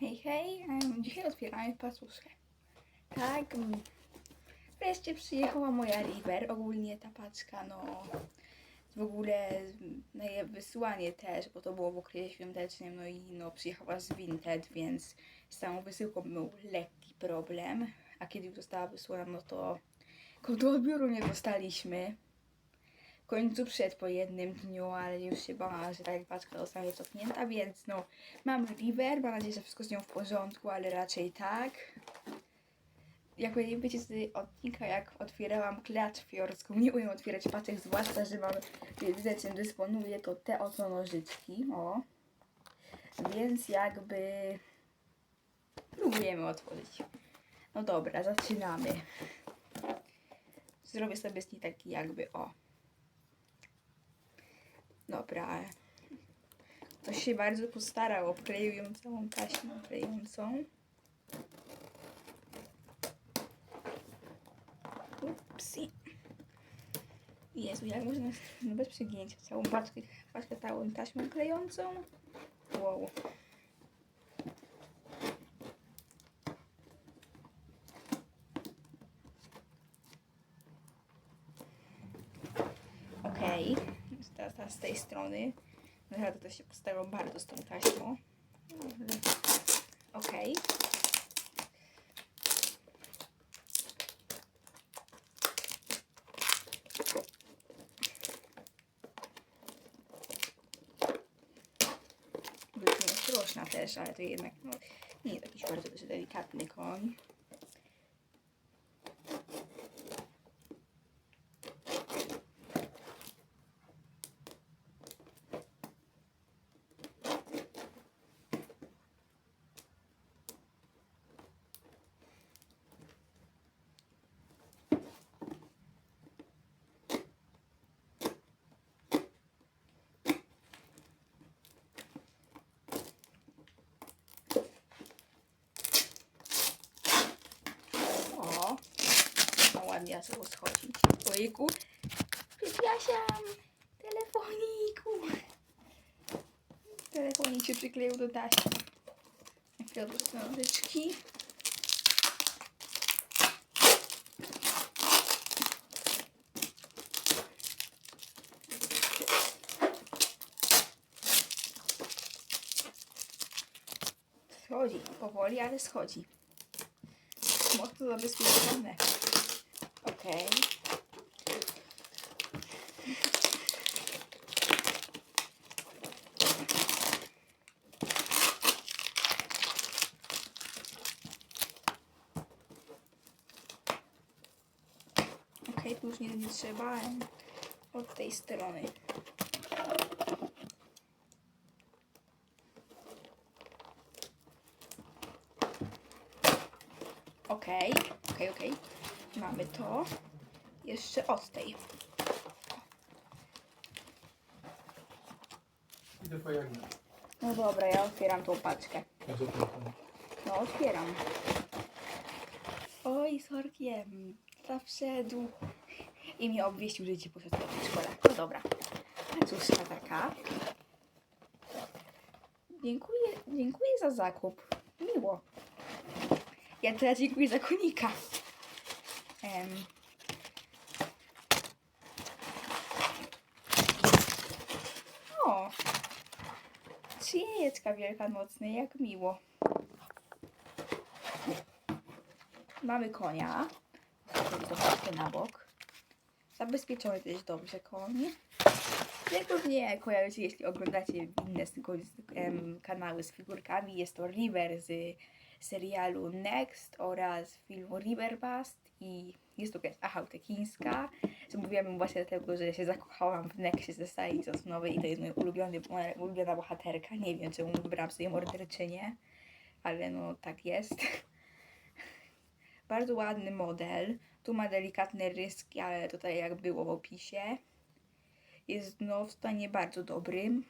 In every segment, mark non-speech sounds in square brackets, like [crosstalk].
Hej, hej, dzisiaj otwieramy pacuszkę. Tak, mm, wreszcie przyjechała moja River. Ogólnie ta paczka, no w ogóle mm, jej wysyłanie też, bo to było w okresie świątecznym, no i no przyjechała z Vinted, więc z samą wysyłką był lekki problem. A kiedy już została wysłana, no to kodu odbioru nie dostaliśmy. W końcu przed po jednym dniu, ale już się bałam, że tak paczka zostanie cofnięta, więc no Mam River, mam nadzieję, że wszystko z nią w porządku, ale raczej tak. Jak nie wiecie z odcinka, jak otwierałam klacz fiorską, nie umiem otwierać paczek, zwłaszcza, że mam, widzę czym dysponuję, to te oto nożyczki, o. Więc jakby próbujemy otworzyć. No dobra, zaczynamy. Zrobię sobie z niej taki jakby, o. Dobra, Ktoś się bardzo postarał, obkleił ją całą taśmą klejącą. Upsi. Jezu, jak można no [laughs] bez przegięcia całą paczkę, paczkę całą taśmą klejącą? Wow. Okej, teraz, teraz z tej strony. Naprawdę to się postawiło bardzo z tą taśmą. Byliśmy ostrożna też, ale to jednak no, nie jest jakiś bardzo delikatny koń. O, no ładnie zaczęło schodzić. Ojku, przepraszam, telefoniku. Telefonik się przykleił do taśmy. Fiodor nożyczki. Schodzi, powoli, ale schodzi. Mocno zabezpieczone. Okej. Okej, tu już nie, nie trzeba. Od tej strony. Okej, okej, okej. Mamy to. Jeszcze od tej. Idę po. No dobra, ja otwieram tą paczkę. No, otwieram. Oj, sorkiem. Zawszedł. I mnie obwieścił, że ci poszedł do przedszkola. No dobra. Pacuszka taka. Dziękuję, dziękuję za zakup. Miło. Ja teraz dziękuję za konika. Em. O! Trzy jak miło. Mamy konia. Troszkę na bok. Zabezpieczony też dobrze koń. Jak pewnie kojarzycie, jeśli oglądacie inne kanały z figurkami, jest to River z serialu Next oraz filmu River Bust i jest to jakaś achałka chińska. Zamówiłam właśnie dlatego, że się zakochałam w Nexie ze starej Sosnowej i to jest moja ulubiony, ulubiona bohaterka. Nie wiem, czemu wybrałam sobie morderczynię, ale no tak jest. [laughs] Bardzo ładny model. Tu ma delikatne ryski, ale tutaj jak było w opisie. Jest no w stanie bardzo dobrym.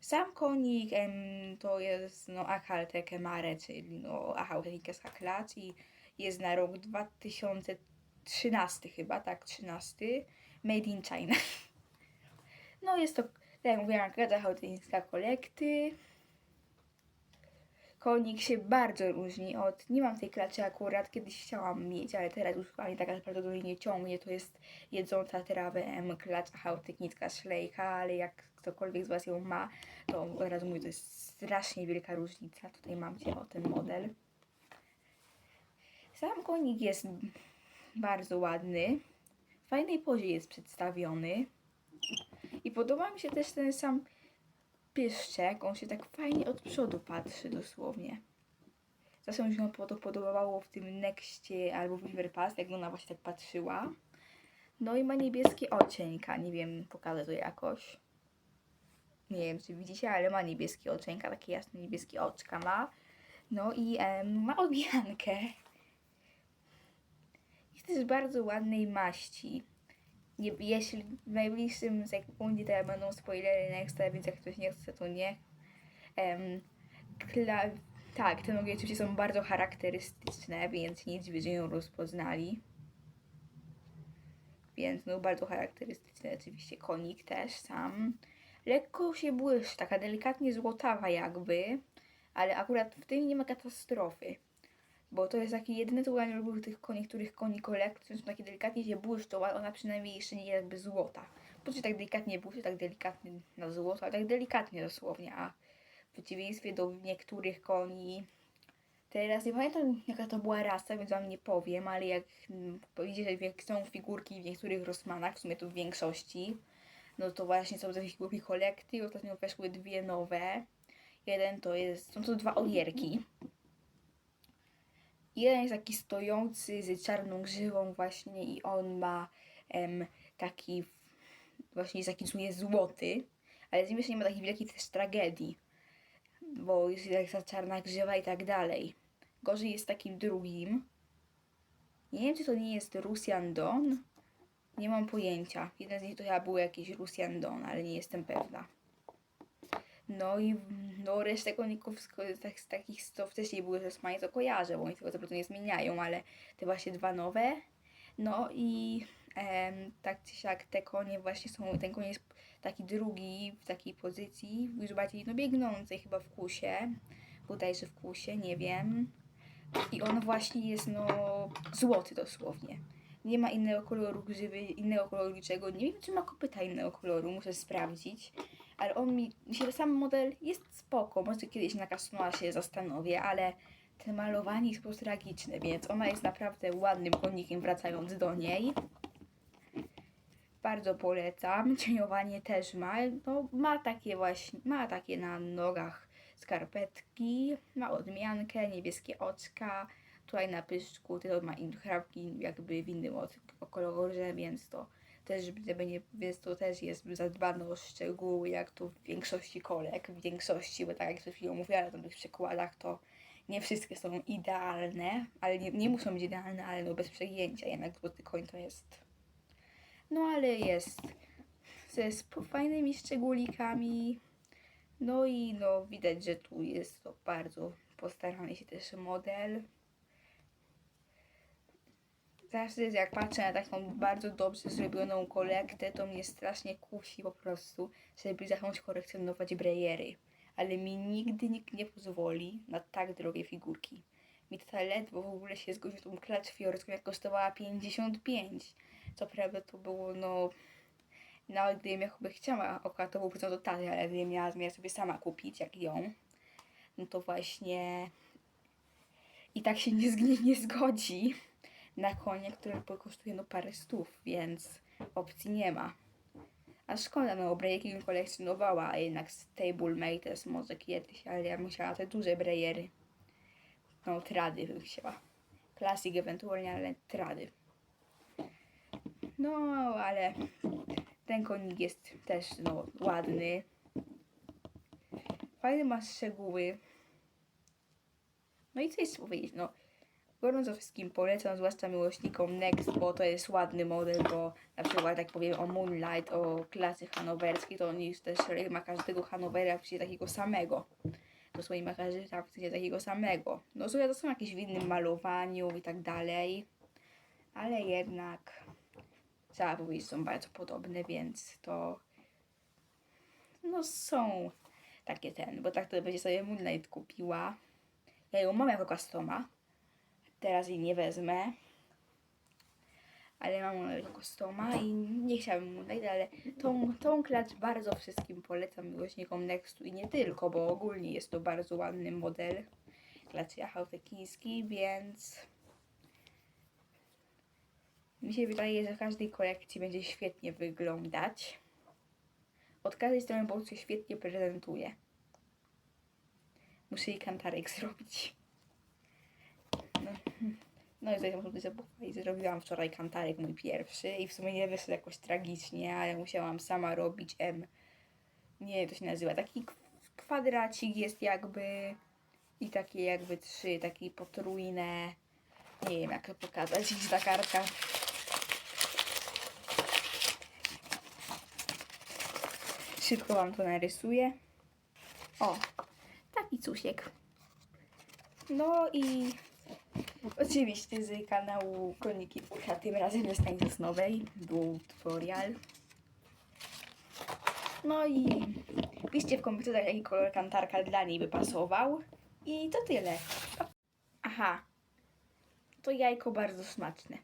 Sam konik em, to jest no Achalte Kemare, czyli no Achalte Klacz i jest na rok 2013 chyba, tak, 13. Made in China. [laughs] No jest to, tak jak mówiłam, Agata Chałtyńska Kolekty. konik się bardzo różni od, nie mam tej klaczy akurat, kiedyś chciałam mieć, ale teraz już ani taka naprawdę do nie ciągnie, to jest jedząca trawę M, klacza chaotycznicka szlejka, ale jak ktokolwiek z Was ją ma, to od razu mówię, to jest strasznie wielka różnica. Tutaj mam Cię o ten model. Sam konik jest bardzo ładny, w fajnej pozie jest przedstawiony i podoba mi się też ten sam pieszczek, on się tak fajnie od przodu patrzy dosłownie. Zawsze mi się to podobało w tym Nexcie albo w Riverpass, jak ona właśnie tak patrzyła. No i ma niebieskie ocienka, nie wiem, pokażę to jakoś. Nie wiem, czy widzicie, ale ma niebieskie ocienka, takie jasne niebieskie oczka ma. No i em, ma odbijankę. Jest bardzo ładnej maści. Nie, jeśli w najbliższym sekundzie to będą spoilery Nexta, więc jak ktoś nie chce, to nie. Em, kla- tak, te nogi oczywiście są bardzo charakterystyczne, więc nie dziwię, ją rozpoznali. Więc no bardzo charakterystyczny oczywiście konik też sam. Lekko się błyszczy, taka delikatnie złotawa jakby, ale akurat w tym nie ma katastrofy. Bo to jest taki jedyny nie lubię tych koni, których koni kolekcji są takie delikatnie się błyszczą, ale ona przynajmniej jeszcze nie jest jakby złota. Po tak delikatnie błyszczy, tak delikatnie na złoto, ale tak delikatnie dosłownie, a w przeciwieństwie do niektórych koni Teraz nie pamiętam jaka to była rasa, więc wam nie powiem, ale jak mm, widzicie, jak są figurki w niektórych Rossmanach, w sumie to w większości, no to właśnie są te figurki kolekcji, ostatnio weszły dwie nowe. Jeden to jest, są to dwa olierki. Jeden jest taki stojący z czarną grzywą właśnie i on ma em, taki, właśnie jest taki sumie złoty, ale z nim jeszcze nie ma takiej wielkiej też tragedii bo jest jak ta czarna grzywa i tak dalej. Gorzej jest takim drugim. Nie wiem, czy to nie jest Russian Don. Nie mam pojęcia. Jeden z nich to chyba był jakiś Russian Don, ale nie jestem pewna. No i no, resztę koników z, tak- z takich, co wcześniej były Smile, to kojarzę, bo oni tego co nie zmieniają, ale te właśnie dwa nowe. No i em, tak czy siak te konie właśnie są, ten koń jest taki drugi w takiej pozycji, już bardziej no biegnącej chyba w kusie, bodajże w kusie, nie wiem. I on właśnie jest no złoty dosłownie. Nie ma innego koloru grzywy, innego koloru niczego. Nie wiem, czy ma kopyta innego koloru, muszę sprawdzić. Ale on mi, się sam model jest spoko, może kiedyś na Kasnoa się zastanowię, ale te malowanie jest po prostu tragiczne, więc ona jest naprawdę ładnym konikiem wracając do niej bardzo polecam. Cieniowanie też ma. No, ma takie właśnie, ma takie na nogach skarpetki, ma odmiankę, niebieskie oczka. Tutaj na pyszczku to ma in- chrapki jakby w innym od- kolorze, więc to też, żeby nie, więc to też jest zadbane o szczegóły, jak to w większości kolek, w większości, bo tak jak przed chwilą mówiłam na tych przykładach, to nie wszystkie są idealne, ale nie, nie muszą być idealne, ale no bez przegięcia, jednak złoty koń to jest no ale jest ze fajnymi szczególikami. No i no widać, że tu jest to bardzo postarany się też model. Zawsze jak patrzę na taką bardzo dobrze zrobioną kolektę, to mnie strasznie kusi po prostu, żeby zacząć kolekcjonować brejery. Ale mi nigdy nikt nie pozwoli na tak drogie figurki. Mi to ledwo w ogóle się zgodził tą klacz fiorską, jak kosztowała 55. Co prawda to było, no, nawet gdybym ja chyba chciała, akurat to był prezent od ale gdybym miała zamiar sobie sama kupić, jak ją, no to właśnie i tak się nie, nie zgodzi na konie, które kosztuje no parę stów, więc opcji nie ma. A szkoda, no brejki kolekcjonowała, a jednak Stablemakers może kiedyś, ale ja bym chciała te duże brejery. No, trady bym chciała. Klasik ewentualnie, ale trady. No, ale ten konik jest też no, ładny. Fajne ma szczegóły. No i co jest powiedzieć, no. Gorąco wszystkim polecam, zwłaszcza miłośnikom Next, bo to jest ładny model, bo na przykład jak powiem o Moonlight, o klasy hanowerskiej, to oni też ma każdego Hanowera w takiego samego. Dosłownie ma każdy tam w takiego samego. No sobie to są jakieś w innym malowaniu i tak dalej. Ale jednak trzeba powiedzieć, są bardzo podobne, więc to no są takie ten, bo tak to będzie sobie Moonlight kupiła. Ja ją mam jako customa. Teraz jej nie wezmę. Ale mam jako customa i nie chciałabym mu dać, ale tą, tą klacz bardzo wszystkim polecam miłośnikom Nextu i nie tylko, bo ogólnie jest to bardzo ładny model klacz jachałtekiński, więc mi się wydaje, że w każdej kolekcji będzie świetnie wyglądać. Od każdej strony prostu się świetnie prezentuje. Muszę jej kantarek [laughs] zrobić. No, no i tutaj muszę być zabuchać. Zrobiłam wczoraj kantarek mój pierwszy i w sumie nie wyszedł jakoś tragicznie, ale musiałam sama robić M. Nie to się nazywa. Taki kwadracik jest jakby i takie jakby trzy, takie potrójne. Nie wiem jak to pokazać, [laughs] gdzie ta kartka. Szybko wam to narysuję. O, taki cusiek. No i oczywiście z kanału Koniki Pucha, tym razem ze Stań Sosnowej, był tutorial. No i piszcie w komentarzach, jaki kolor kantarka dla niej by pasował. I to tyle. Aha, to jajko bardzo smaczne.